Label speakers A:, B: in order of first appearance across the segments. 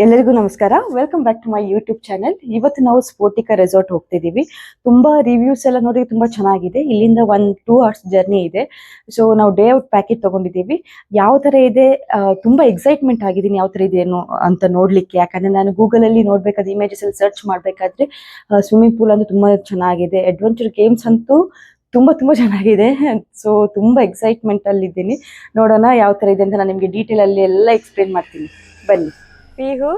A: ಎಲ್ಲರಿಗೂ ನಮಸ್ಕಾರ. Welcome back to my YouTube channel ಇವತ್ತು ನಾವು ಸ್ಪೋಟಿಕಾ ರೆಸಾರ್ಟ್ ಹೋಗ್ತಿದ್ದೀವಿ. ತುಂಬಾ ರಿವ್ಯೂಸ್ ಎಲ್ಲ ನೋಡಿ ತುಂಬಾ ಚೆನ್ನಾಗಿದೆ. ಇಲ್ಲಿಂದ ಒನ್ ಟೂ ಅವರ್ಸ್ ಜರ್ನಿ ಇದೆ. ಸೊ ನಾವು ಡೇ ಔಟ್ ಪ್ಯಾಕೇಜ್ ತೊಗೊಂಡಿದ್ದೀವಿ. ಯಾವ ತರ ಇದೆ? ತುಂಬ ಎಕ್ಸೈಟ್ಮೆಂಟ್ ಆಗಿದ್ದೀನಿ ಯಾವ ತರ ಇದೆ ಅಂತ ನೋಡಲಿಕ್ಕೆ. ಯಾಕಂದ್ರೆ ನಾನು ಗೂಗಲಲ್ಲಿ ಇಮೇಜಸ್ ಅಲ್ಲಿ ಸರ್ಚ್ ಮಾಡಬೇಕಾದ್ರೆ ಸ್ವಿಮ್ಮಿಂಗ್ ಪೂಲ್ ಅಂತೂ ತುಂಬಾ ಚೆನ್ನಾಗಿದೆ. ಅಡ್ವೆಂಚರ್ ಗೇಮ್ಸ್ ಅಂತೂ ತುಂಬಾ ತುಂಬಾ ಚೆನ್ನಾಗಿದೆ. ಸೊ ತುಂಬಾ ಎಕ್ಸೈಟ್ಮೆಂಟ್ ಅಲ್ಲಿ ಇದ್ದೀನಿ ನೋಡೋಣ ಯಾವ ತರ ಇದೆ ಅಂತ ನಾನು ನಿಮಗೆ ಡೀಟೇಲ್ ಅಲ್ಲಿ ಎಲ್ಲ ಎಕ್ಸ್ಪ್ಲೇನ್ ಮಾಡ್ತೀನಿ. ಬನ್ನಿ. ಪೀಹು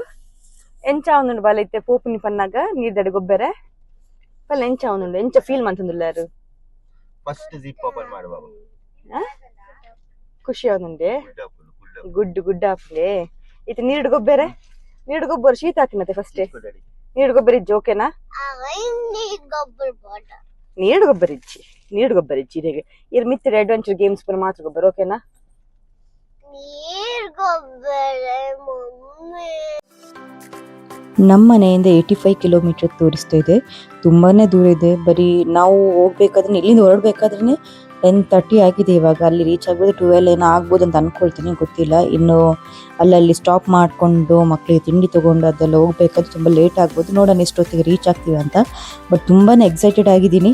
A: ಎಂಚ ಅವನುಂಡು ಬಲ ಇತ್ತೆ ಪೋಪಿನಿ ಪನ್ನಾಗ ನೀರ್ದಡೆ ಗೊಬ್ಬರ. ಬಲ್ಲ ಎಂಚ ಅವನುಂಡು ಎಂಚ ಫೀಲ್ ಮಂತಂದುಲ್ಲಾರು
B: ಫಸ್ಟ್ ಜಿಪ್ ಓಪನ್ ಮಾಡು ಬಾಬು.
A: ಖುಷಿ ಅವನುಂಡೆ
B: ಗುಡ್ ಗುಡ್
A: ಆಫ್ಲೆ ಇತ್ತು ನೀರ್ಡು ಗೊಬ್ಬರ? ನೀರ್ಡು ಗೊಬ್ಬರ ಶೀತ ಹಾಕಿನತ್ತೆ ಫಸ್ಟ್. ನೀರ್ಡು ಗೊಬ್ಬರ ಇಜ್ಜಿ ಓಕೆನಾ ನೀರ್ಡು ಗೊಬ್ಬರ ಇಜ್ಜಿ ನೀರ್ಡು ಗೊಬ್ಬರ ಇಜ್ಜಿ ಇದೀಗ. ಇರ್ ಮಿತ್ತಿರ ಅಡ್ವೆಂಚರ್ ಗೇಮ್ಸ್ ಪುರ ಮಾತ್ರ ಗೊಬ್ಬರ ಓಕೆನಾ ನಮ್ಮ ಮನೆಯಿಂದ ಏಯ್ಟಿ ಫೈವ್ ಕಿಲೋಮೀಟರ್ ತೋರಿಸ್ತಾ ಇದೆ. ತುಂಬಾನೇ ದೂರ ಇದೆ. ಬರೀ ನಾವು ಹೋಗ್ಬೇಕಾದ್ರೆ ಇಲ್ಲಿಂದ ಹೊರಡ್ಬೇಕಾದ್ರೆ ಟೆನ್ ತರ್ಟಿ ಆಗಿದೆ ಇವಾಗ. ಅಲ್ಲಿ ರೀಚ್ ಆಗ್ಬೋದು ಟುವೆಲ್ ಏನೋ ಆಗ್ಬೋದು ಅಂತ ಅನ್ಕೊಳ್ತೀನಿ, ಗೊತ್ತಿಲ್ಲ. ಇನ್ನು ಅಲ್ಲಲ್ಲಿ ಸ್ಟಾಪ್ ಮಾಡಿಕೊಂಡು ಮಕ್ಕಳಿಗೆ ತಿಂಡಿ ತೊಗೊಂಡು ಅದೆಲ್ಲ ಹೋಗ್ಬೇಕಾದ್ರೆ ತುಂಬ ಲೇಟ್ ಆಗ್ಬೋದು. ನೋಡೋಣ ಎಷ್ಟೊತ್ತಿಗೆ ರೀಚ್ ಆಗ್ತೀವಿ ಅಂತ. ಬಟ್ ತುಂಬಾ ಎಕ್ಸೈಟೆಡ್ ಆಗಿದ್ದೀನಿ.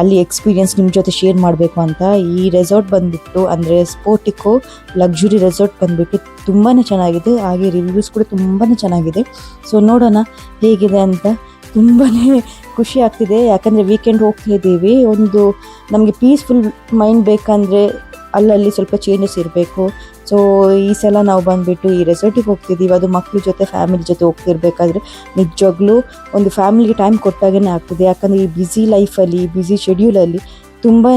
A: ಅಲ್ಲಿ ಎಕ್ಸ್ಪೀರಿಯನ್ಸ್ ನಿಮ್ಮ ಜೊತೆ ಶೇರ್ ಮಾಡಬೇಕು ಅಂತ. ಈ ರೆಸಾರ್ಟ್ ಬಂದ್ಬಿಟ್ಟು, ಅಂದರೆ ಸ್ಪೋರ್ಟಿಕೋ ಲಕ್ಸುರಿ ರೆಸಾರ್ಟ್ ಬಂದ್ಬಿಟ್ಟು ತುಂಬಾ ಚೆನ್ನಾಗಿದೆ. ಹಾಗೆ ರಿವ್ಯೂಸ್ ಕೂಡ ತುಂಬಾ ಚೆನ್ನಾಗಿದೆ. ಸೊ ನೋಡೋಣ ಹೇಗಿದೆ ಅಂತ. ತುಂಬಾ ಖುಷಿ ಆಗ್ತಿದೆ. ಯಾಕಂದರೆ ವೀಕೆಂಡ್ ಹೋಗ್ತಾ ಇದ್ದೀವಿ. ಒಂದು ನಮಗೆ ಪೀಸ್ಫುಲ್ ಮೈಂಡ್ ಬೇಕಂದರೆ ಅಲ್ಲಲ್ಲಿ ಸ್ವಲ್ಪ ಚೇಂಜಸ್ ಇರಬೇಕು. ಸೊ ಈ ಸಲ ನಾವು ಬಂದುಬಿಟ್ಟು ಈ ರೆಸಾರ್ಟಿಗೆ ಹೋಗ್ತಿದ್ದೀವಿ. ಅದು ಮಕ್ಕಳ ಜೊತೆ ಫ್ಯಾಮಿಲಿ ಜೊತೆ ಹೋಗ್ತಿರ್ಬೇಕಾದ್ರೆ ನಿಜವಾಗ್ಲೂ ಒಂದು ಫ್ಯಾಮಿಲಿಗೆ ಟೈಮ್ ಕೊಟ್ಟಾಗೇ ಆಗ್ತದೆ. ಯಾಕಂದರೆ ಈ ಬ್ಯುಸಿ ಲೈಫಲ್ಲಿ ಬ್ಯುಸಿ ಶೆಡ್ಯೂಲಲ್ಲಿ ತುಂಬಾ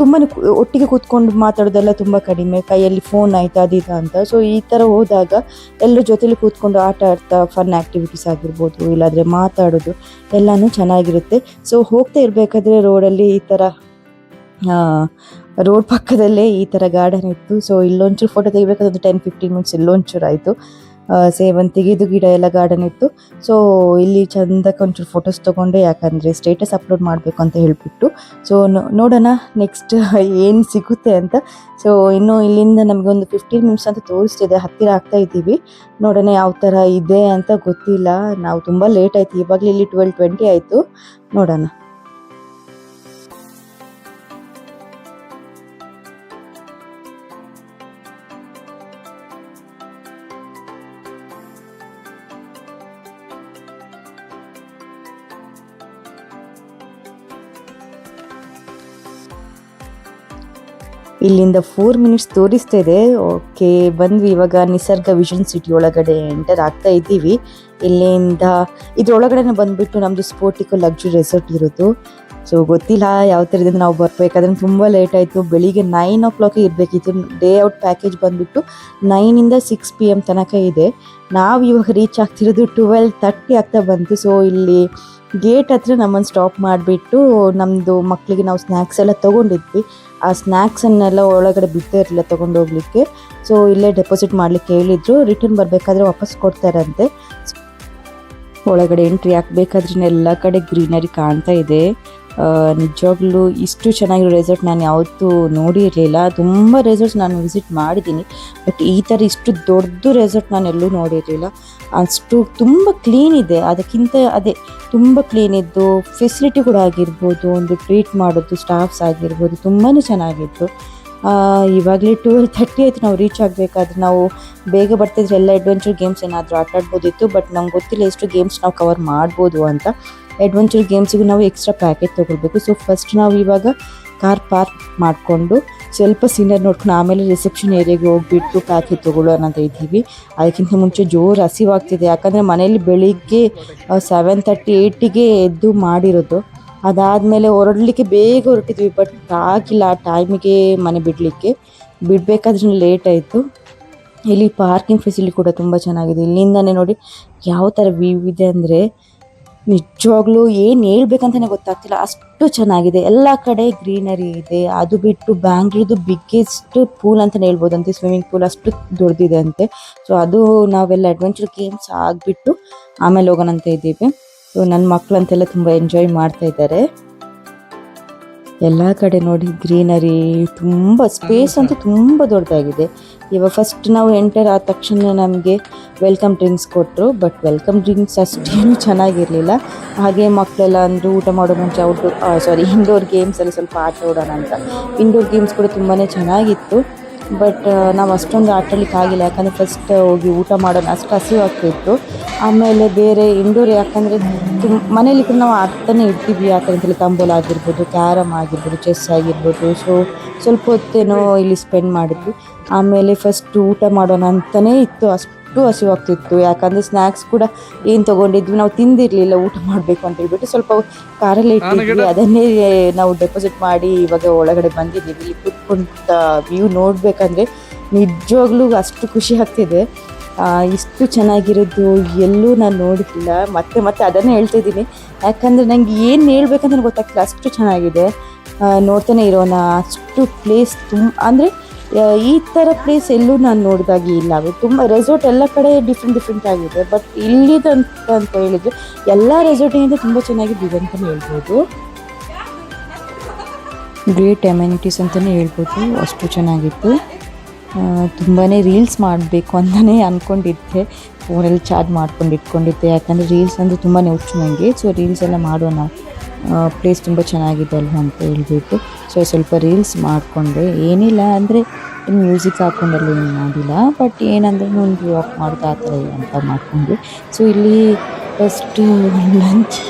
A: ತುಂಬಾ ಒಟ್ಟಿಗೆ ಕೂತ್ಕೊಂಡು ಮಾತಾಡೋದೆಲ್ಲ ತುಂಬ ಕಡಿಮೆ. ಕೈಯಲ್ಲಿ ಫೋನ್ ಆಯ್ತಾ ಅದಿದ ಅಂತ. ಸೊ ಈ ಥರ ಹೋದಾಗ ಎಲ್ಲರ ಜೊತೆಲಿ ಕೂತ್ಕೊಂಡು ಆಟ ಆಡ್ತಾ ಫನ್ ಆ್ಯಕ್ಟಿವಿಟೀಸ್ ಆಗಿರ್ಬೋದು, ಇಲ್ಲಾಂದರೆ ಮಾತಾಡೋದು ಎಲ್ಲನೂ ಚೆನ್ನಾಗಿರುತ್ತೆ. ಸೊ ಹೋಗ್ತಾ ಇರಬೇಕಾದ್ರೆ ರೋಡಲ್ಲಿ ಈ ಥರ ರೋಡ್ ಪಕ್ಕದಲ್ಲೇ ಈ ಥರ ಗಾರ್ಡನ್ ಇತ್ತು. ಸೊ ಇಲ್ಲೊಂಚೂರು ಫೋಟೋ ತೆಗಿಬೇಕಾದ್ರೆ ಟೆನ್ ಫಿಫ್ಟೀನ್ ಮಿನಿಟ್ಸ್ ಇಲ್ಲೊಂಚೂರು ಆಯಿತು ಸೇವಂತಿಗೆ ಗಿಡ ಎಲ್ಲ ಗಾರ್ಡನ್ ಇತ್ತು. ಸೊ ಇಲ್ಲಿ ಚಂದಕ್ಕೆ ಒಂಚೂರು ಫೋಟೋಸ್ ತೊಗೊಂಡೆ, ಯಾಕಂದರೆ ಸ್ಟೇಟಸ್ ಅಪ್ಲೋಡ್ ಮಾಡಬೇಕು ಅಂತ ಹೇಳಿಬಿಟ್ಟು. ಸೊ ನೋಡೋಣ ನೆಕ್ಸ್ಟ್ ಏನು ಸಿಗುತ್ತೆ ಅಂತ. ಸೊ ಇನ್ನು ಇಲ್ಲಿಂದ ನಮಗೆ ಒಂದು ಫಿಫ್ಟೀನ್ ಮಿನಿಟ್ಸ್ ಅಂತ ತೋರಿಸ್ತಿದೆ, ಹತ್ತಿರ ಆಗ್ತಾ ಇದ್ದೀವಿ. ನೋಡೋಣ ಯಾವ ಥರ ಇದೆ ಅಂತ ಗೊತ್ತಿಲ್ಲ. ನಾವು ತುಂಬ ಲೇಟ್ ಆಯ್ತು, ಇವಾಗಲೇ ಇಲ್ಲಿ ಟ್ವೆಲ್ ಟ್ವೆಂಟಿ ಆಯಿತು. ನೋಡೋಣ. ಇಲ್ಲಿಂದ ಫೋರ್ ಮಿನಿಟ್ಸ್ ತೋರಿಸ್ತಾ ಇದೆ. ಓಕೆ ಬಂದ್ವಿ ಇವಾಗ ನಿಸರ್ಗ ವಿಷನ್ ಸಿಟಿ ಒಳಗಡೆ ಎಂಟರ್ ಆಗ್ತಾ ಇದ್ದೀವಿ. ಇಲ್ಲಿಂದ ಇದ್ರೊಳಗಡೆ ಬಂದ್ಬಿಟ್ಟು ನಮ್ಮದು ಸ್ಪೋರ್ಟಿಕ್ ಲಕ್ಸುರಿ ರೆಸಾರ್ಟ್ ಇರೋದು. ಸೊ ಗೊತ್ತಿಲ್ಲ ಯಾವ ಥರ ಇದೆ ನಾವು ಬರ್ಬೇಕಾದ್ರೆ ತುಂಬ ಲೇಟ್ ಆಯಿತು. ಬೆಳಿಗ್ಗೆ ನೈನ್ ಓ ಕ್ಲಾಕಿಗೆ ಇರಬೇಕಿತ್ತು. ಡೇ ಔಟ್ ಪ್ಯಾಕೇಜ್ ಬಂದ್ಬಿಟ್ಟು ನೈನಿಂದ ಸಿಕ್ಸ್ ಪಿ ಎಂ ತನಕ ಇದೆ. ನಾವು ಇವಾಗ ರೀಚ್ ಆಗ್ತಿರೋದು ಟ್ವೆಲ್ ತರ್ಟಿ ಆಗ್ತಾ ಬಂತು. ಸೊ ಇಲ್ಲಿ ಗೇಟ್ ಹತ್ರ ನಮ್ಮನ್ನು ಸ್ಟಾಪ್ ಮಾಡಿಬಿಟ್ಟು ನಮ್ಮದು ಮಕ್ಕಳಿಗೆ ನಾವು ಸ್ನ್ಯಾಕ್ಸ್ ಎಲ್ಲ ತೊಗೊಂಡಿದ್ವಿ. ಆ ಸ್ನ್ಯಾಕ್ಸನ್ನೆಲ್ಲ ಒಳಗಡೆ ಬಿಡ್ತಾ ಇರಲಿಲ್ಲ ತೊಗೊಂಡು ಹೋಗ್ಲಿಕ್ಕೆ. ಸೊ ಇಲ್ಲೇ ಡೆಪಾಸಿಟ್ ಮಾಡಲಿಕ್ಕೆ ಹೇಳಿದ್ರು. ರಿಟರ್ನ್ ಬರಬೇಕಾದ್ರೆ ವಾಪಸ್ ಕೊಡ್ತಾರಂತೆ. ಒಳಗಡೆ ಎಂಟ್ರಿ ಹಾಕ್ಬೇಕಾದ್ರೆ ಎಲ್ಲ ಕಡೆ ಗ್ರೀನರಿ ಕಾಣ್ತಾ ಇದೆ. ನಿಜವಾಗ್ಲೂ ಇಷ್ಟು ಚೆನ್ನಾಗಿರೋ ರೆಸಾರ್ಟ್ ನಾನು ಯಾವತ್ತೂ ನೋಡಿರಲಿಲ್ಲ. ತುಂಬ ರೆಸಾರ್ಟ್ಸ್ ನಾನು ವಿಸಿಟ್ ಮಾಡಿದ್ದೀನಿ. ಬಟ್ ಈ ಥರ ಇಷ್ಟು ದೊಡ್ಡ ರೆಸಾರ್ಟ್ ನಾನು ಎಲ್ಲೂ ನೋಡಿರಲಿಲ್ಲ. ಅಷ್ಟು ತುಂಬ ಕ್ಲೀನ್ ಇದೆ. ಅದಕ್ಕಿಂತ ಅದೇ, ತುಂಬ ಕ್ಲೀನ್ ಇದ್ದು ಫೆಸಿಲಿಟಿ ಕೂಡ ಆಗಿರ್ಬೋದು, ಒಂದು ಟ್ರೀಟ್ ಮಾಡೋದು ಸ್ಟಾಫ್ಸ್ ಆಗಿರ್ಬೋದು ತುಂಬಾ ಚೆನ್ನಾಗಿತ್ತು. ಇವಾಗಲೇ ಟ್ವೆಲ್ ಥರ್ಟಿ ಆಯಿತು, ನಾವು ರೀಚ್ ಆಗಬೇಕಾದ್ರೆ ನಾವು ಬೇಗ ಬರ್ತಿದ್ರೆ ಎಲ್ಲ ಅಡ್ವೆಂಚರ್ ಗೇಮ್ಸ್ ಏನಾದರೂ ಆಟ ಆಡ್ಬೋದಿತ್ತು ಬಟ್ ನಮ್ಗೆ ಗೊತ್ತಿಲ್ಲ, ಎಷ್ಟು ಗೇಮ್ಸ್ ನಾವು ಕವರ್ ಮಾಡ್ಬೋದು ಅಂತ. ಅಡ್ವೆಂಚರ್ ಗೇಮ್ಸಿಗೂ ನಾವು ಎಕ್ಸ್ಟ್ರಾ ಪ್ಯಾಕೇಜ್ ತೊಗೊಳ್ಬೇಕು. ಸೊ ಫಸ್ಟ್ ನಾವು ಇವಾಗ ಕಾರ್ ಪಾರ್ಕ್ ಮಾಡಿಕೊಂಡು ಸ್ವಲ್ಪ ಸೀನಿಯರ್ ನೋಡ್ಕೊಂಡು ಆಮೇಲೆ ರಿಸೆಪ್ಷನ್ ಏರಿಯಾಗೆ ಹೋಗ್ಬಿಟ್ಟು ಪ್ಯಾಕೇಜ್ ತೊಗೊಳ್ಳೋಣ ಅಂತ ಇದ್ದೀವಿ. ಅದಕ್ಕಿಂತ ಮುಂಚೆ ಜೋರು ಹಸಿವಾಗ್ತಿದೆ. ಯಾಕಂದರೆ ಮನೇಲಿ ಬೆಳಿಗ್ಗೆ ಸೆವೆನ್ ತರ್ಟಿ ಏಯ್ಟಿಗೆ ಎದ್ದು ಮಾಡಿರೋದು. ಅದಾದಮೇಲೆ ಹೊರಡಲಿಕ್ಕೆ ಬೇಗ ಹೊರಟಿದ್ವಿ ಬಟ್ ಆಗಿಲ್ಲ. ಆ ಟೈಮಿಗೆ ಮನೆ ಬಿಡಲಿಕ್ಕೆ. ಬಿಡಬೇಕಾದ್ರೆ ಲೇಟ್ ಆಯಿತು. ಇಲ್ಲಿ ಪಾರ್ಕಿಂಗ್ ಫೆಸಿಲಿಟಿ ಕೂಡ ತುಂಬ ಚೆನ್ನಾಗಿದೆ. ಇಲ್ಲಿಂದನೇ ನೋಡಿ ಯಾವ ಥರ ವ್ಯೂ ಇದೆ ಅಂದರೆ ನಿಜವಾಗ್ಲೂ ಏನು ಹೇಳ್ಬೇಕಂತಾನೆ ಗೊತ್ತಾಗ್ತಿಲ್ಲ. ಅಷ್ಟು ಚೆನ್ನಾಗಿದೆ. ಎಲ್ಲ ಕಡೆ ಗ್ರೀನರಿ ಇದೆ. ಅದು ಬಿಟ್ಟು ಬ್ಯಾಂಗ್ಳೂರ್ದು ಬಿಗ್ಗೆಸ್ಟ್ ಪೂಲ್ ಅಂತಲೇ ಹೇಳ್ಬೋದಂತೆ. ಸ್ವಿಮ್ಮಿಂಗ್ ಪೂಲ್ ಅಷ್ಟು ದೊಡ್ಡದಿದೆ ಅಂತೆ. ಸೊ ಅದು ನಾವೆಲ್ಲ ಅಡ್ವೆಂಚರ್ ಗೇಮ್ಸ್ ಆಗಿಬಿಟ್ಟು ಆಮೇಲೆ ಹೋಗೋಣ ಅಂತ ಇದ್ದೀವಿ. ಸೊ ನನ್ನ ಮಕ್ಕಳಂತೆಲ್ಲ ತುಂಬ ಎಂಜಾಯ್ ಮಾಡ್ತಾ ಇದ್ದಾರೆ. ಎಲ್ಲ ಕಡೆ ನೋಡಿ ಗ್ರೀನರಿ ತುಂಬ ಸ್ಪೇಸ್ ಅಂತೂ ತುಂಬ ದೊಡ್ಡದಾಗಿದೆ. ಇವಾಗ ಫಸ್ಟ್ ನಾವು ಎಂಟರ್ ಆದ ತಕ್ಷಣ ನಮಗೆ ವೆಲ್ಕಮ್ ಡ್ರಿಂಕ್ಸ್ ಕೊಟ್ಟರು ಬಟ್ ವೆಲ್ಕಮ್ ಡ್ರಿಂಕ್ಸ್ ಅಷ್ಟೇನು ಚೆನ್ನಾಗಿರಲಿಲ್ಲ. ಹಾಗೆ ಮಕ್ಕಳೆಲ್ಲ ಅಂದರು ಊಟ ಮಾಡೋ ಮುಂಚೆ ಔಟ್ಡೋರ್ ಸಾರಿ ಇಂಡೋರ್ ಗೇಮ್ಸ್ ಎಲ್ಲ ಸ್ವಲ್ಪ ಆಟ ಆಡೋಣ ಅಂತ. ಇಂಡೋರ್ ಗೇಮ್ಸ್ ಕೂಡ ತುಂಬಾ ಚೆನ್ನಾಗಿತ್ತು. ಬಟ್ ನಾವು ಅಷ್ಟೊಂದು ಆಗಿಲ್ಲ. ಯಾಕಂದರೆ ಫಸ್ಟ್ ಹೋಗಿ ಊಟ ಮಾಡೋಣ ಅಷ್ಟು ಹಸಿವಾಗ್ತಿತ್ತು ಆಮೇಲೆ ಬೇರೆ ಇಂಡೋರ್ ಯಾಕಂದರೆ ತುಂಬ ಮನೇಲಿ ಕೂಡ ನಾವು ಆಡ್ತಾನೆ ಇರ್ತೀವಿ. ಆ ತಂಬೋಲ್ ಆಗಿರ್ಬೋದು, ಕ್ಯಾರಮ್ ಆಗಿರ್ಬೋದು, ಚೆಸ್ ಆಗಿರ್ಬೋದು. ಸೊ ಸ್ವಲ್ಪ ಹೊತ್ತೇನೋ ಇಲ್ಲಿ ಸ್ಪೆಂಡ್ ಮಾಡಿದ್ವಿ. ಆಮೇಲೆ ಫಸ್ಟ್ ಊಟ ಮಾಡೋಣ ಅಂತಲೇ ಇತ್ತು ಅಷ್ಟು. ಹಸಿವಾಗ್ತಿತ್ತು ಯಾಕಂದರೆ ಸ್ನ್ಯಾಕ್ಸ್ ಕೂಡ ಏನು ತಗೊಂಡಿದ್ವಿ ನಾವು ತಿಂದಿರಲಿಲ್ಲ ಊಟ ಮಾಡಬೇಕು ಅಂತ ಹೇಳ್ಬಿಟ್ಟು ಸ್ವಲ್ಪ ಕಾರಲ್ಲಿ ಇಟ್ಟಿದ್ವಿ ಅದನ್ನೇ ನಾವು ಡೆಪಾಸಿಟ್ ಮಾಡಿ ಇವಾಗ ಒಳಗಡೆ ಬಂದಿದ್ದೀವಿ. ಇಲ್ಲಿ ವ್ಯೂ ನೋಡಬೇಕಂದ್ರೆ ನಿಜವಾಗ್ಲೂ ಅಷ್ಟು ಖುಷಿ ಆಗ್ತಿದೆ. ಇಷ್ಟು ಚೆನ್ನಾಗಿರೋದು ಎಲ್ಲೂ ನಾನು ನೋಡಿದ್ದಿಲ್ಲ ಮತ್ತೆ ಮತ್ತೆ ಅದನ್ನೇ ಹೇಳ್ತಿದ್ದೀನಿ ಯಾಕಂದರೆ ನನಗೆ ಏನು ಹೇಳ್ಬೇಕಂತ ಗೊತ್ತಾಗ್ತಿಲ್ಲ ಅಷ್ಟು ಚೆನ್ನಾಗಿದೆ. ನೋಡ್ತಾನೆ ಇರೋಣ ಅಷ್ಟು ಪ್ಲೇಸ್ ತುಂಬ ಅಂದರೆ ಈ ಥರ ಪ್ಲೇಸ್ ಎಲ್ಲೂ ನಾನು ನೋಡಿದಾಗ ಇಲ್ಲ. ಅದು ತುಂಬ ರೆಸಾರ್ಟ್ ಎಲ್ಲ ಕಡೆ ಡಿಫ್ರೆಂಟ್ ಡಿಫ್ರೆಂಟ್ ಆಗಿದೆ. ಬಟ್ ಇಲ್ಲಿದಂತ ಅಂತ ಹೇಳಿದರೆ ಎಲ್ಲ ರೆಸಾರ್ಟಿನಿಂದ ತುಂಬ ಚೆನ್ನಾಗಿದೆ ಅಂತಲೇ ಹೇಳ್ಬೋದು. ಗ್ರೇಟ್ ಎಮ್ಯುನಿಟೀಸ್ ಅಂತಲೇ ಹೇಳ್ಬೋದು. ಅಷ್ಟು ಚೆನ್ನಾಗಿತ್ತು. ತುಂಬಾ ರೀಲ್ಸ್ ಮಾಡಬೇಕು ಅಂತಲೇ ಅಂದ್ಕೊಂಡಿದ್ದೆ ಫೋನಲ್ಲಿ ಚಾರ್ಜ್ ಮಾಡ್ಕೊಂಡು ಇಟ್ಕೊಂಡಿದ್ದೆ ಯಾಕಂದರೆ ರೀಲ್ಸ್ ಅಂದರೆ ತುಂಬಾ ಹುಚ್ಚು ನನಗೆ ಸೊ ರೀಲ್ಸ್ ಎಲ್ಲ ಮಾಡೋಣ. ಪ್ಲೇಸ್ ತುಂಬ ಚೆನ್ನಾಗಿದೆ ಅಲ್ವ ಅಂತ ಹೇಳ್ಬಿಟ್ಟು. ಸೊ ಸ್ವಲ್ಪ ರೀಲ್ಸ್ ಮಾಡಿಕೊಂಡೆ. ಏನಿಲ್ಲ ಅಂದರೆ ಮ್ಯೂಸಿಕ್ ಹಾಕ್ಕೊಂಡೆಲ್ಲ ಏನು ಮಾಡಿಲ್ಲ. ಬಟ್ ಏನಂದ್ರೆ ಒಂದು ವಾಕ್ ಮಾಡ್ತಾ ಆ ಥರ ಅಂತ ಮಾಡ್ಕೊಂಡ್ವಿ ಸೊ ಇಲ್ಲಿ ಫಸ್ಟು ಲಂಚ್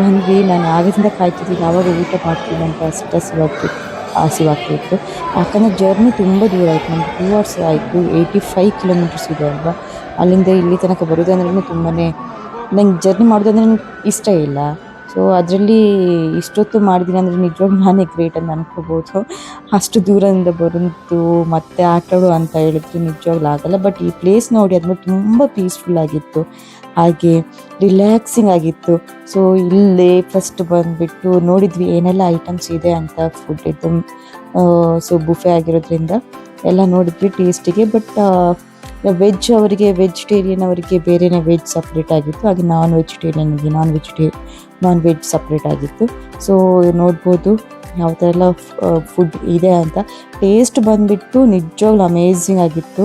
A: ಬಂದ್ವಿ. ನಾನು ಆಗದಿಂದ ಕಾಯ್ತಿದ್ದೀನಿ ಯಾವಾಗ ಊಟ ಮಾಡ್ತೀನಿ ಅಂತ ಅಷ್ಟು ಹಸಿವಾಗ್ತಿತ್ತು ಹಸಿವಾಗ್ತಿತ್ತು ಯಾಕಂದರೆ ಜರ್ನಿ ತುಂಬ ದೂರ ಆಯಿತು. ನಮ್ಗೆ ಟೂ ಅವರ್ಸ್ ಆಯಿತು. ಏಯ್ಟಿ ಫೈವ್ ಕಿಲೋಮೀಟರ್ಸ್ ಇದೆ ಅಲ್ವಾ. ಅಲ್ಲಿಂದ ಇಲ್ಲಿ ತನಕ ಬರೋದಂದ್ರೂ ತುಂಬಾ ನಂಗೆ ಜರ್ನಿ ಮಾಡೋದಂದ್ರೆ ಇಷ್ಟ ಇಲ್ಲ. ಸೊ ಅದರಲ್ಲಿ ಇಷ್ಟೊತ್ತು ಮಾಡಿದ್ದೀನಿ ಅಂದರೆ ನಿಜವಾಗ್ಲೂ ನಾನೇ ಗ್ರೇಟ್ ಅಂತ ಅನ್ಕೋಬೋದು. ಅಷ್ಟು ದೂರದಿಂದ ಬಂತು ಮತ್ತೆ ಆಟಾಡು ಅಂತ ಹೇಳಿದ್ರೆ ನಿಜವಾಗ್ಲೂ ಆಗಲ್ಲ. ಬಟ್ ಈ ಪ್ಲೇಸ್ ನೋಡಿ ಅದನ್ನು ತುಂಬ ಪೀಸ್ಫುಲ್ ಆಗಿತ್ತು. ಹಾಗೆ ರಿಲ್ಯಾಕ್ಸಿಂಗ್ ಆಗಿತ್ತು. ಸೊ ಇಲ್ಲೇ ಫಸ್ಟ್ ಬಂದುಬಿಟ್ಟು ನೋಡಿದ್ವಿ ಏನೆಲ್ಲ ಐಟಮ್ಸ್ ಇದೆ ಅಂತ ಫುಡ್ ಇದ್ದು ಸೊ ಬುಫೆ ಆಗಿರೋದ್ರಿಂದ ಎಲ್ಲ ನೋಡಿದ್ವಿ ಟೇಸ್ಟಿಗೆ ಬಟ್ ವೆಜ್ ಅವರಿಗೆ ವೆಜಿಟೇರಿಯನ್ ಅವರಿಗೆ ಬೇರೆನೇ ವೆಜ್ ಸಪ್ರೇಟ್ ಆಗಿತ್ತು. ಹಾಗೆ ನಾನ್ ವೆಜಿಟೇರಿಯನ್ಗೆ ನಾನ್ ವೆಜಿಟೇ ನಾನ್ ವೆಜ್ ಸಪ್ರೇಟ್ ಆಗಿತ್ತು. ಸೊ ನೋಡ್ಬೋದು ಯಾವ ಥರ ಎಲ್ಲ ಫುಡ್ ಇದೆ ಅಂತ. ಟೇಸ್ಟ್ ಬಂದುಬಿಟ್ಟು ನಿಜವಾಗ್ಲೂ ಅಮೇಝಿಂಗ್ ಆಗಿತ್ತು.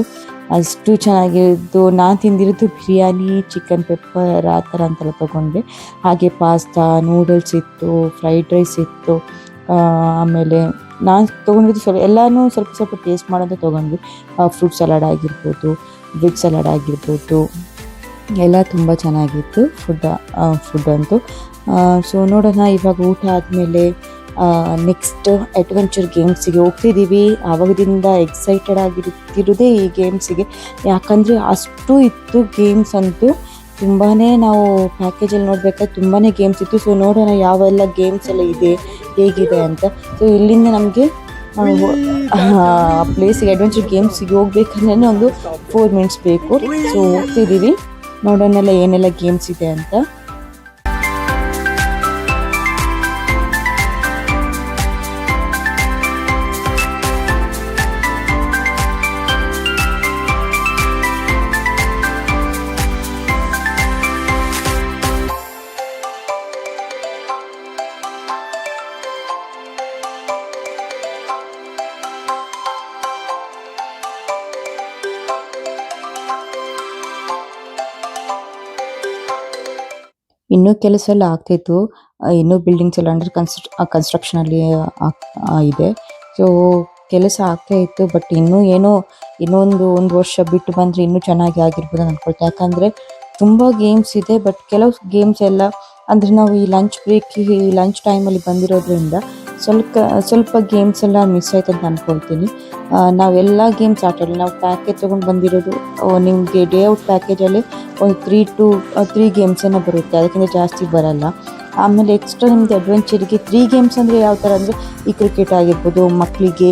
A: ಅಷ್ಟು ಚೆನ್ನಾಗಿರೋದು ನಾನು ತಿಂದಿರೋದು ಬಿರಿಯಾನಿ ಚಿಕನ್ ಪೆಪ್ಪರ್ ಆ ಥರ ಅಂತೆಲ್ಲ ತೊಗೊಂಡೆ. ಹಾಗೆ ಪಾಸ್ತಾ ನೂಡಲ್ಸ್ ಇತ್ತು ಫ್ರೈಡ್ ರೈಸ್ ಇತ್ತು. ಆಮೇಲೆ ನಾನು ತೊಗೊಂಡಿದ್ದು ಸ್ವಲ್ಪ, ಎಲ್ಲನೂ ಸ್ವಲ್ಪ ಸ್ವಲ್ಪ ಟೇಸ್ಟ್ ಮಾಡೋದು ತೊಗೊಂಡ್ವಿ. ಫ್ರೂಟ್ ಸಲಾಡ್ ಆಗಿರ್ಬೋದು ವೆಜ್ ಸಲಾಡ್ ಆಗಿರ್ಬೋದು. ಎಲ್ಲ ತುಂಬ ಚೆನ್ನಾಗಿತ್ತು ಫುಡ್ ಫುಡ್ ಅಂತೂ. ಸೊ ನೋಡೋಣ ಇವಾಗ ಊಟ ಆದಮೇಲೆ ನೆಕ್ಸ್ಟ್ ಅಡ್ವೆಂಚರ್ ಗೇಮ್ಸಿಗೆ ಹೋಗ್ತಿದ್ದೀವಿ ಆವಾಗದಿಂದ ಎಕ್ಸೈಟೆಡ್ ಆಗಿರುತ್ತಿರೋದೇ ಈ ಗೇಮ್ಸಿಗೆ ಯಾಕಂದರೆ ಅಷ್ಟು ಇತ್ತು ಗೇಮ್ಸ್ ಅಂತೂ. ತುಂಬಾ ನಾವು ಪ್ಯಾಕೇಜಲ್ಲಿ ನೋಡಬೇಕಾದ್ರೆ ತುಂಬಾ ಗೇಮ್ಸ್ ಇತ್ತು. ಸೊ ನೋಡೋಣ ಯಾವೆಲ್ಲ ಗೇಮ್ಸ್ ಎಲ್ಲ ಇದೆ ಹೇಗಿದೆ ಅಂತ. ಸೊ ಇಲ್ಲಿಂದ ನಮಗೆ ಆ ಪ್ಲೇಸಿಗೆ ಅಡ್ವೆಂಚರ್ ಗೇಮ್ಸಿಗೆ ಹೋಗ್ಬೇಕಂದ್ರೆ ಒಂದು ಫೋರ್ ಮಿನಿಟ್ಸ್ ಬೇಕು. ಸೊ ಹೋಗ್ತಿದ್ದೀವಿ ನೋಡೋಣಲ್ಲ ಏನೆಲ್ಲ ಗೇಮ್ಸ್ ಇದೆ ಅಂತ. ಇನ್ನೂ ಕೆಲಸ ಎಲ್ಲ ಆಗ್ತಿತ್ತು ಇನ್ನೂ ಬಿಲ್ಡಿಂಗ್ಸ್ ಎಲ್ಲ ಅಂಡರ್ ಕನ್ಸ್ಟ್ರ ಕನ್ಸ್ಟ್ರಕ್ಷನಲ್ಲಿ ಇದೆ. ಸೊ ಕೆಲಸ ಆಗ್ತಾ ಇತ್ತು ಬಟ್ ಇನ್ನೂ ಏನೋ, ಇನ್ನೊಂದು ಒಂದು ವರ್ಷ ಬಿಟ್ಟು ಬಂದರೆ ಇನ್ನೂ ಚೆನ್ನಾಗಿ ಆಗಿರ್ಬೋದು ಅಂತ ಅನ್ಕೊಳ್ತೀನಿ ಯಾಕಂದರೆ ತುಂಬ ಗೇಮ್ಸ್ ಇದೆ ಬಟ್ ಕೆಲವು ಗೇಮ್ಸ್ ಎಲ್ಲ, ಅಂದರೆ ನಾವು ಈ ಲಂಚ್ ಬ್ರೇಕ್ ಈ ಲಂಚ್ ಟೈಮಲ್ಲಿ ಬಂದಿರೋದ್ರಿಂದ ಸ್ವಲ್ಪ ಸ್ವಲ್ಪ ಗೇಮ್ಸ್ ಎಲ್ಲ ಮಿಸ್ ಆಯ್ತು ಅಂತ ಅನ್ಕೊಳ್ತೀನಿ. ನಾವೆಲ್ಲ ಗೇಮ್ಸ್ ಆಟ ಆಡಲಿ. ನಾವು ಪ್ಯಾಕೇಜ್ ತೊಗೊಂಡು ಬಂದಿರೋದು ನಿಮಗೆ ಡೇ ಔಟ್ ಪ್ಯಾಕೇಜಲ್ಲಿ ಒಂದು ತ್ರೀ ಟು ತ್ರೀ ಗೇಮ್ಸನ್ನು ಬರುತ್ತೆ. ಅದಕ್ಕಿಂತ ಜಾಸ್ತಿ ಬರಲ್ಲ. ಆಮೇಲೆ ಎಕ್ಸ್ಟ್ರಾ ನಿಮ್ಮದು ಅಡ್ವೆಂಚರಿಗೆ ತ್ರೀ ಗೇಮ್ಸ್ ಅಂದರೆ ಯಾವ ಥರ ಅಂದರೆ ಈ ಕ್ರಿಕೆಟ್ ಆಗಿರ್ಬೋದು ಮಕ್ಕಳಿಗೆ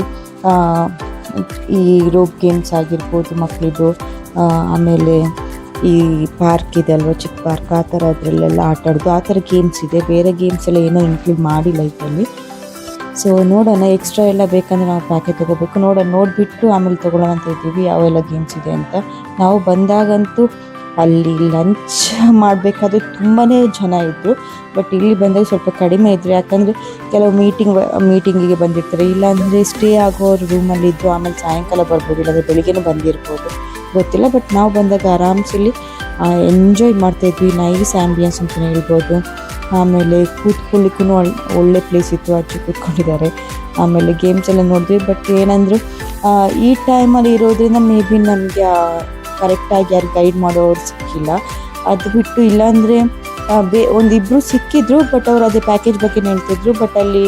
A: ಈ ರೋಪ್ ಗೇಮ್ಸ್ ಆಗಿರ್ಬೋದು ಮಕ್ಕಳಿದು ಆಮೇಲೆ ಈ ಪಾರ್ಕ್ ಇದೆ ಅಲ್ವಾ, ಚಿಕ್ಕ ಪಾರ್ಕ್ ಆ ಥರ ಅದರಲ್ಲೆಲ್ಲ ಆಟ ಆಡೋದು. ಆ ಥರ ಗೇಮ್ಸ್ ಇದೆ. ಬೇರೆ ಗೇಮ್ಸ್ ಎಲ್ಲ ಏನೋ ಇನ್ಕ್ಲೂಡ್ ಮಾಡಿ ಇದರಲ್ಲಿ. ಸೊ ನೋಡೋಣ ಎಕ್ಸ್ಟ್ರಾ ಎಲ್ಲ ಬೇಕಂದ್ರೆ ನಾವು ಪ್ಯಾಕೆಟ್ ತೊಗೋಬೇಕು. ನೋಡೋಣ, ನೋಡಿಬಿಟ್ಟು ಆಮೇಲೆ ತೊಗೊಳ್ಳೋಣ ಅಂತ ಇದ್ದೀವಿ ಯಾವೆಲ್ಲ ಗೇಮ್ಸ್ ಇದೆ ಅಂತ. ನಾವು ಬಂದಾಗಂತೂ ಅಲ್ಲಿ ಲಂಚ್ ಮಾಡಬೇಕಾದ್ರೆ ತುಂಬಾ ಜನ ಇದ್ದರು ಬಟ್ ಇಲ್ಲಿ ಬಂದಾಗ ಸ್ವಲ್ಪ ಕಡಿಮೆ ಇದ್ರು. ಯಾಕಂದರೆ ಕೆಲವು ಮೀಟಿಂಗ್ ಮೀಟಿಂಗಿಗೆ ಬಂದಿರ್ತಾರೆ. ಇಲ್ಲಾಂದರೆ ಸ್ಟೇ ಆಗೋರು ರೂಮಲ್ಲಿ ಇದ್ದು ಆಮೇಲೆ ಸಾಯಂಕಾಲ ಬರ್ಬೋದು, ಇಲ್ಲಾಂದರೆ ಬೆಳಿಗ್ಗೆನೂ ಬಂದಿರ್ಬೋದು. ಗೊತ್ತಿಲ್ಲ. ಬಟ್ ನಾವು ಬಂದಾಗ ಆರಾಮ್ಸಲ್ಲಿ ಎಂಜಾಯ್ ಮಾಡ್ತಾಯಿದ್ವಿ ನೈಸ್ ಆ್ಯಂಬಿಯನ್ಸ್ ಅಂತಲೇ ಹೇಳ್ಬೋದು. ಆಮೇಲೆ ಕೂತ್ಕೊಳ್ಳಿಕ್ಕೂ ಒಳ್ಳೆ ಪ್ಲೇಸ್ ಇತ್ತು ಅಜ್ಜಿ ಕೂತ್ಕೊಂಡಿದ್ದಾರೆ. ಆಮೇಲೆ ಗೇಮ್ಸ್ ಎಲ್ಲ ನೋಡಿದ್ವಿ ಬಟ್ ಏನಂದ್ರೆ ಈ ಟೈಮಲ್ಲಿ ಇರೋದ್ರಿಂದ ಮೇ ಬಿ ನಮಗೆ ಕರೆಕ್ಟಾಗಿ ಯಾರು ಗೈಡ್ ಮಾಡೋರು ಸಿಕ್ಕಿಲ್ಲ. ಅದು ಬಿಟ್ಟು ಇಲ್ಲಾಂದರೆ ಬೇ ಒಂದಿಬ್ಬರು ಸಿಕ್ಕಿದ್ರು ಬಟ್ ಅವರು ಅದೇ ಪ್ಯಾಕೇಜ್ ಬಗ್ಗೆ ಹೇಳ್ತಿದ್ರು ಬಟ್ ಅಲ್ಲಿ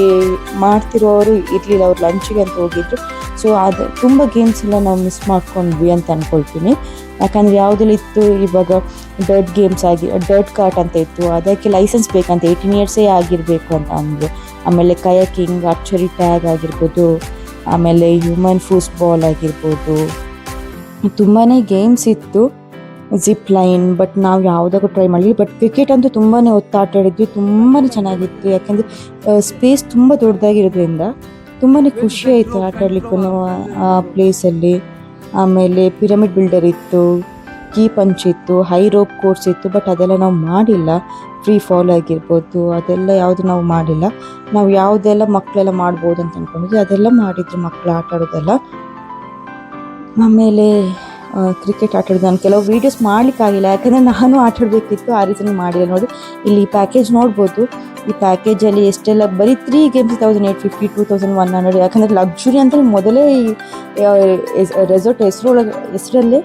A: ಮಾಡ್ತಿರೋರು ಇರಲಿಲ್ಲ, ಅವ್ರು ಲಂಚಿಗೆ ಅಂತ ಹೋಗಿದ್ರು. ಸೊ ಅದು ತುಂಬ ಗೇಮ್ಸ್ ಎಲ್ಲ ನಾವು ಮಿಸ್ ಮಾಡ್ಕೊಂಡ್ವಿ ಅಂತ ಅಂದ್ಕೊಳ್ತೀನಿ ಯಾಕಂದರೆ ಯಾವುದೆಲ್ಲ ಇತ್ತು, ಇವಾಗ ಡರ್ಟ್ ಗೇಮ್ಸ್ ಆಗಿ ಡರ್ಟ್ ಕಾರ್ಟ್ ಅಂತ ಇತ್ತು, ಅದಕ್ಕೆ ಲೈಸೆನ್ಸ್ ಬೇಕಂತ ಏಯ್ಟೀನ್ ಇಯರ್ಸೇ ಆಗಿರಬೇಕು ಅಂತ ಅಂದರು. ಆಮೇಲೆ ಕಯಕಿಂಗ್ ಆರ್ಚರಿ ಟ್ಯಾಗ್ ಆಗಿರ್ಬೋದು, ಆಮೇಲೆ ಹ್ಯೂಮನ್ ಫುಸ್ಬಾಲ್ ಆಗಿರ್ಬೋದು. ತುಂಬಾ ಗೇಮ್ಸ್ ಇತ್ತು ಜಿಪ್ ಲೈನ್ ಬಟ್ ನಾವು ಯಾವುದಾಗೂ ಟ್ರೈ ಮಾಡಲಿ ಬಟ್ ಕ್ರಿಕೆಟ್ ಅಂತೂ ತುಂಬಾ ಹೊತ್ತು ಆಟ ಆಡಿದ್ವಿ ತುಂಬಾ ಚೆನ್ನಾಗಿತ್ತು. ಯಾಕೆಂದರೆ ಸ್ಪೇಸ್ ತುಂಬ ದೊಡ್ಡದಾಗಿರೋದ್ರಿಂದ ತುಂಬಾ ಖುಷಿ ಆಯಿತು ಆಟ ಆಡ್ಲಿಕ್ಕೂ ಆ ಪ್ಲೇಸಲ್ಲಿ ಆಮೇಲೆ ಪಿರಮಿಡ್ ಬಿಲ್ಡರ್ ಇತ್ತು ಕೀ ಪಂಚ್ ಇತ್ತು ಹೈ ರೋಪ್ ಕೋರ್ಸ್ ಇತ್ತು ಬಟ್ ಅದೆಲ್ಲ ನಾವು ಮಾಡಿಲ್ಲ. ಫ್ರೀ ಫಾಲ್ ಆಗಿರ್ಬೋದು, ಅದೆಲ್ಲ ಯಾವುದು ನಾವು ಮಾಡಿಲ್ಲ. ನಾವು ಯಾವುದೆಲ್ಲ ಮಕ್ಕಳೆಲ್ಲ ಮಾಡ್ಬೋದು ಅಂತ ಅಂದ್ಕೊಂಡಿದ್ವಿ ಅದೆಲ್ಲ ಮಾಡಿದ್ರು ಮಕ್ಕಳು ಆಟ ಆಡೋದೆಲ್ಲ. ಆಮೇಲೆ ಕ್ರಿಕೆಟ್ ಆಟ ಆಡೋದು ನಾನು. ಕೆಲವು ವೀಡಿಯೋಸ್ ಮಾಡಲಿಕ್ಕಾಗಿಲ್ಲ. ಯಾಕಂದರೆ ನಾನು ಆಟಾಡಬೇಕಿತ್ತು, ಆ ರೀಸನ್ ಮಾಡಿಲ್ಲ. ನೋಡಿ, ಇಲ್ಲಿ ಪ್ಯಾಕೇಜ್ ನೋಡ್ಬೋದು. ಈ ಪ್ಯಾಕೇಜಲ್ಲಿ ಎಷ್ಟೆಲ್ಲ, ಬರೀ three games thousand eight fifty two thousand one hundred ಯಾಕಂದರೆ ಲಕ್ಸುರಿ ಅಂತ ಮೊದಲೇ ಈ ರೆಸಾರ್ಟ್ ಹೆಸರೊಳಗೆ, ಹೆಸರಲ್ಲೇ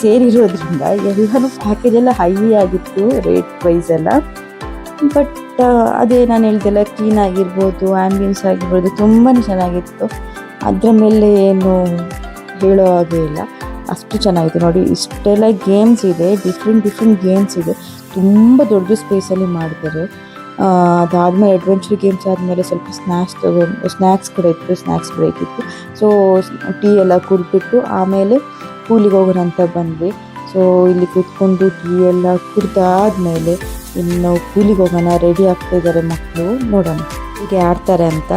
A: ಸೇರಿರೋದ್ರಿಂದ ಎಲ್ಲನೂ ಪ್ಯಾಕೇಜ್ ಎಲ್ಲ ಹೈ ಆಗಿತ್ತು ರೇಟ್ ಪ್ರೈಸ್ ಎಲ್ಲ. ಬಟ್ ಅದೇ ನಾನು ಹೇಳ್ದೆಲ್ಲ ಕ್ಲೀನ್ ಆಗಿರ್ಬೋದು ಆ್ಯಂಬಿಯನ್ಸ್ ಆಗಿರ್ಬೋದು ತುಂಬಾ ಚೆನ್ನಾಗಿತ್ತು. ಅದರ ಮೇಲೆ ಏನು ಹೇಳೋ ಹಾಗೆ ಇಲ್ಲ. ಅಷ್ಟು ಚೆನ್ನಾಗಿದೆ ನೋಡಿ, ಇಷ್ಟೆಲ್ಲ ಗೇಮ್ಸ್ ಇದೆ ಡಿಫ್ರೆಂಟ್ ಡಿಫ್ರೆಂಟ್ ಗೇಮ್ಸ್ ಇದೆ. ತುಂಬ ದೊಡ್ಡ ಸ್ಪೇಸಲ್ಲಿ ಮಾಡಿದ್ದಾರೆ ಅದಾದಮೇಲೆ ಅಡ್ವೆಂಚರ್ ಗೇಮ್ಸ್ ಆದಮೇಲೆ ಸ್ವಲ್ಪ ಸ್ನ್ಯಾಕ್ಸ್ ತಗೊಂಡು ಸ್ನ್ಯಾಕ್ಸ್ ಕೂಡ ಇತ್ತು ಸ್ನ್ಯಾಕ್ಸ್ ಬ್ರೇಕ್ ಇತ್ತು. ಸೊ ಟೀ ಎಲ್ಲ ಕುಡಿದ್ಬಿಟ್ಟು ಆಮೇಲೆ ಕೂಲಿಗೆ ಹೋಗೋಣ ಅಂತ ಬಂದ್ವಿ. ಸೊ ಇಲ್ಲಿ ಕೂತ್ಕೊಂಡು ಟೀ ಎಲ್ಲ ಕುಡ್ದಾದ್ಮೇಲೆ ಇನ್ನು ಕೂಲಿಗೆ ಹೋಗೋಣ ರೆಡಿ ಆಗ್ತಾ ಇದ್ದಾರೆ ಮಕ್ಕಳು. ನೋಡೋಣ, ಹೀಗೆ ಆಡ್ತಾರೆ ಅಂತ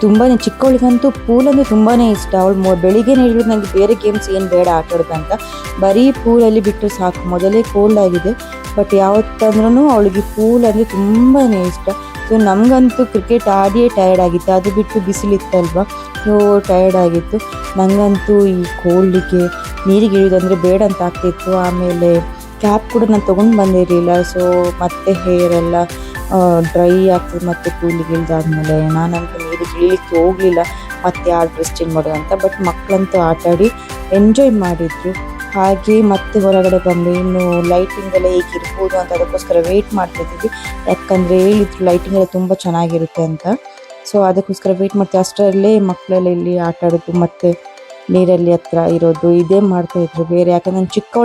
A: ತುಂಬಾ ಚಿಕ್ಕವಳಿಗಂತೂ ಪೂಲ್ ಅಂದರೆ ತುಂಬಾ ಇಷ್ಟ. ಅವಳು ಬೆಳಿಗ್ಗೆ ಹೇಳಿದ್ರು ನನಗೆ ಬೇರೆ ಗೇಮ್ಸ್ ಏನು ಬೇಡ ಆಟ ಅಂತ. ಬರೀ ಪೂಲಲ್ಲಿ ಬಿಟ್ಟು ಸಾಕು. ಮೊದಲೇ ಕೋಲ್ಡ್ ಆಗಿದೆ. ಬಟ್ ಯಾವತ್ತಂದ್ರೂ ಅವಳಿಗೆ ಪೂಲ್ ಅಂದರೆ ತುಂಬಾ ಇಷ್ಟ. ಸೊ ನಮಗಂತೂ ಕ್ರಿಕೆಟ್ ಆಡಿಯೇ ಟಯರ್ಡ್ ಆಗಿತ್ತು. ಅದು ಬಿಟ್ಟು ಬಿಸಿಲಿತ್ತಲ್ವ? ಸೊ ಟಯರ್ಡ್ ಆಗಿತ್ತು. ನನಗಂತೂ ಈ ಕೋಲ್ಡಿಗೆ ನೀರಿಗೆ ಇಳಿಯೋದಂದರೆ ಬೇಡ ಅಂತ ಆಗ್ತಿತ್ತು. ಆಮೇಲೆ ಕ್ಯಾಪ್ ಕೂಡ ನಾನು ತೊಗೊಂಡು ಬಂದಿರಲಿಲ್ಲ. ಸೊ ಮತ್ತೆ ಹೇರ್ ಎಲ್ಲ ಡ್ರೈ ಆಗ್ತದೆ ಮತ್ತೆ ಕೂಲಿಗೆ ಇಳಿದಾದ್ಮೇಲೆ. ನಾನಂತೂ ಇಳಿಲಿಕ್ಕೆ ಹೋಗಲಿಲ್ಲ, ಮತ್ತೆ ಆ ಡ್ರೆಸ್ ಚೇಂಜ್ ಮಾಡೋದು ಅಂತ. ಬಟ್ ಮಕ್ಕಳಂತೂ ಆಟ ಆಡಿ ಎಂಜಾಯ್ ಮಾಡಿದ್ರು. ಹಾಗೆ ಮತ್ತೆ ಹೊರಗಡೆ ಬಂದು ಇನ್ನು ಲೈಟಿಂಗ್ ಎಲ್ಲ ಹೇಗಿರ್ಬೋದು ಅಂತ ಅದಕ್ಕೋಸ್ಕರ ವೆಯ್ಟ್ ಮಾಡ್ತಿದ್ವಿ ಯಾಕಂದರೆ ಹೇಳಿದ್ರು ಲೈಟಿಂಗ್ ಎಲ್ಲ ತುಂಬ ಚೆನ್ನಾಗಿರುತ್ತೆ ಅಂತ. ಸೊ ಅದಕ್ಕೋಸ್ಕರ ವೆಯ್ಟ್ ಮಾಡ್ತೀವಿ ಅಷ್ಟರಲ್ಲೇ ಮಕ್ಕಳೆಲ್ಲ ಇಲ್ಲಿ ಆಟ ಆಡೋದು, ಮತ್ತೆ ನೀರಲ್ಲಿ ಹತ್ರ ಇರೋದು, ಇದೇ ಮಾಡ್ತಾ ಇದ್ರು. ಬೇರೆ ಯಾಕಂದ್ರೆ ನಾನು ಚಿಕ್ಕ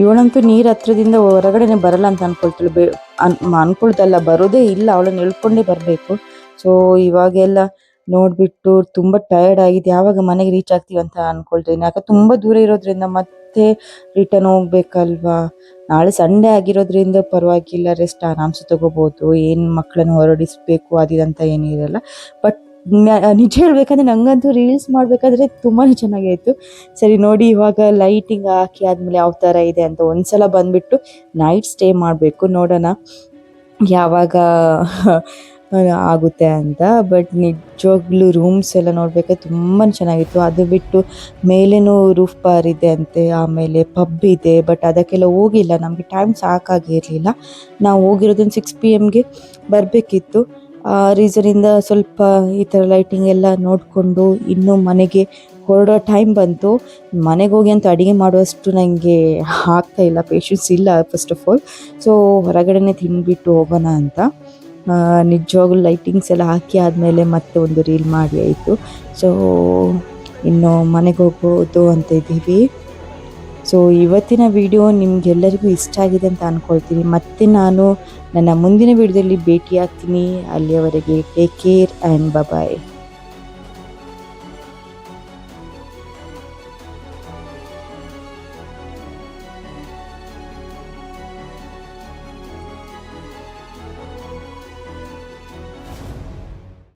A: ಇವಳಂತೂ ನೀರು ಹತ್ರದಿಂದ ಹೊರಗಡೆನೆ ಬರಲ್ಲ ಅಂತ ಅನ್ಕೊಳ್ತಾಳೆ ಬೇ ಅನ್ ಅನ್ಕೊಳ್ತಲ್ಲ ಬರೋದೇ ಇಲ್ಲ. ಅವಳನ್ನ ಹೇಳ್ಕೊಂಡೇ ಬರಬೇಕು. ಸೊ, ಇವಾಗೆಲ್ಲ ನೋಡ್ಬಿಟ್ಟು ತುಂಬ ಟಯರ್ಡ್ ಆಗಿದೆ ಯಾವಾಗ ಮನೆಗೆ ರೀಚ್ ಆಗ್ತೀವಿ ಅಂತ ಅನ್ಕೊಳ್ತೀನಿ ಯಾಕೆ ತುಂಬ ದೂರ ಇರೋದ್ರಿಂದ ಮತ್ತೆ ರಿಟರ್ನ್ ಹೋಗ್ಬೇಕಲ್ವಾ? ನಾಳೆ ಸಂಡೇ ಆಗಿರೋದ್ರಿಂದ ಪರವಾಗಿಲ್ಲ ರೆಸ್ಟ್ ಆರಾಮ್ಸೆ ತಗೋಬೋದು. ಏನು ಮಕ್ಕಳನ್ನು ಹೊರಡಿಸ್ಬೇಕು ಅದಿದಂತ ಏನಿರಲ್ಲ ಬಟ್ ನಿಜ ಹೇಳ್ಬೇಕಂದ್ರೆ ನಂಗಂತೂ ರೀಲ್ಸ್ ಮಾಡಬೇಕಾದ್ರೆ ತುಂಬಾ ಚೆನ್ನಾಗಾಯಿತು ಸರಿ, ನೋಡಿ ಇವಾಗ ಲೈಟಿಂಗ್ ಹಾಕಿ ಆದಮೇಲೆ ಯಾವ ಥರ ಇದೆ ಅಂತ ಒಂದ್ಸಲ ಬಂದ್ಬಿಟ್ಟು ನೈಟ್ ಸ್ಟೇ ಮಾಡಬೇಕು. ನೋಡೋಣ. ಯಾವಾಗ ಆಗುತ್ತೆ ಅಂತ. ಬಟ್ ನಿಜವಾಗ್ಲೂ ರೂಮ್ಸ್ ಎಲ್ಲ ನೋಡ್ಬೇಕಾದ್ರೆ ತುಂಬ ಚೆನ್ನಾಗಿತ್ತು. ಅದು ಬಿಟ್ಟು ಮೇಲೇನೂ ರೂಫ್ ಬಾರ್ ಇದೆ ಅಂತೆ, ಆಮೇಲೆ ಪಬ್ ಇದೆ ಬಟ್ ಅದಕ್ಕೆಲ್ಲ ಹೋಗಿಲ್ಲ. ನಮಗೆ ಟೈಮ್ ಸಾಕಾಗಿರಲಿಲ್ಲ. ನಾವು ಹೋಗಿರೋದೊಂದು ಸಿಕ್ಸ್ ಪಿ ಎಮ್ಗೆ ಬರಬೇಕಿತ್ತು. ಆ ರೀಸನಿಂದ ಸ್ವಲ್ಪ ಈ ಥರ ಲೈಟಿಂಗ್ ಎಲ್ಲ ನೋಡಿಕೊಂಡು ಇನ್ನೂ ಮನೆಗೆ ಹೊರಡೋ ಟೈಮ್ ಬಂತು. ಮನೆಗೆ ಹೋಗಿ ಅಂತ ಅಡುಗೆ ಮಾಡುವಷ್ಟು ನನಗೆ ಆಗ್ತಾ ಇಲ್ಲ ಪೇಷನ್ಸ್ ಇಲ್ಲ ಫಸ್ಟ್ ಆಫ್ ಆಲ್ ಸೊ ಹೊರಗಡೆನೆ ತಿಂದ್ಬಿಟ್ಟು ಹೋಗೋಣ ಅಂತ. ನಿಜವಾಗ್ಲೂ ಲೈಟಿಂಗ್ಸ್ ಎಲ್ಲ ಹಾಕಿ ಆದಮೇಲೆ ಮತ್ತೆ ಒಂದು ರೀಲ್ ಮಾಡಿ ಆಯಿತು. ಸೊ ಇನ್ನು ಮನೆಗೆ ಹೋಗ್ಬೋದು ಅಂತ ಇದ್ದೀವಿ. ಸೊ ಇವತ್ತಿನ ವಿಡಿಯೋ ನಿಮಗೆಲ್ಲರಿಗೂ ಇಷ್ಟ ಆಗಿದೆ ಅಂತ ಅಂದ್ಕೊಳ್ತೀನಿ ಮತ್ತೆ ನಾನು ನನ್ನ ಮುಂದಿನ ವಿಡಿಯೋದಲ್ಲಿ ಭೇಟಿ ಆಗ್ತೀನಿ ಅಲ್ಲಿಯವರೆಗೆ ಟೇಕ್ ಕೇರ್ ಆ್ಯಂಡ್ ಬಾಯ್